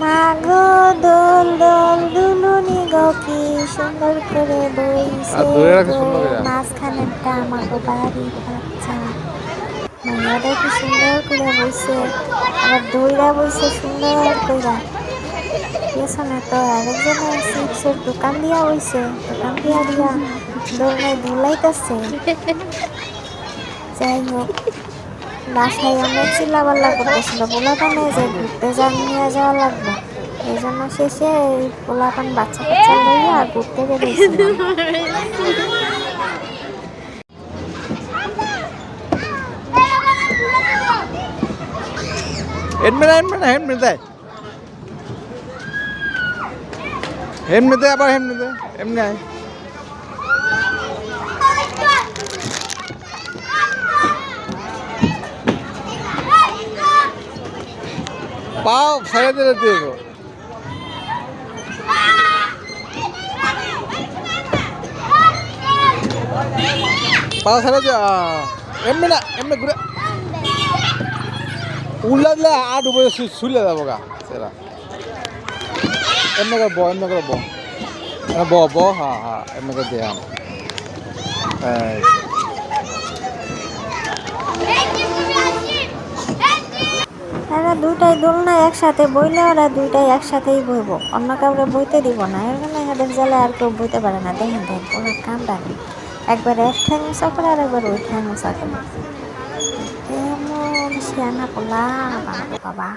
মা গো দোল দোল দুলুনি গো কি সুন্দর করে বইছে। মাঝখানেরটা আমাকে বাড়ির বাচ্চা। মাইয়াটা কি সুন্দর করে বইছে। আবার দইরা বইছে সুন্দর করে পেছনে তো আরেকজনের চিপসের দোকান দিয়া হইছে দোকান দিয়া দিয়া দোলনায় দুলাইতেছে। যাই হোক। বাসায় অনেক চিল্লাপাল্লা করতেছিল পোলাপানে যে ঘুরতে যা নিয়ে যাওয়া লাগবে। এই জন্য শেষে এই পোলাপান বাচ্চা কাচ্চা লইয়া ঘুরতে বেরিয়েছিলাম হেলমেট হেলমেট হেলমেট দেয় দেয় আবার দেয় এমনি আয় পাও ছেড়ে দিলে এগো। পাও আহ, এমনি না এমনি ঘুরে উল্লা দিলে উপরে শু- শুলে যাব গা সেরা। এমনি করে ব এমনি করে ব। ব ব হ্যাঁ হ্যাঁ এমনি করে দিয়ে আম এরা দুইটাই দোলনা একসাথে বইলে ওরা দুইটাই একসাথেই বইব। অন্য কাউকে বইতে দিব না। এর জন্য এদের জ্বালা আর কেউ বইতে পারে না। দেখেন দেখেন ওরা কামটা নেই একবার এক ঠ্যাং উঁচা করে আর একবার ওই ঠ্যাং উঁচা করে। বাবা।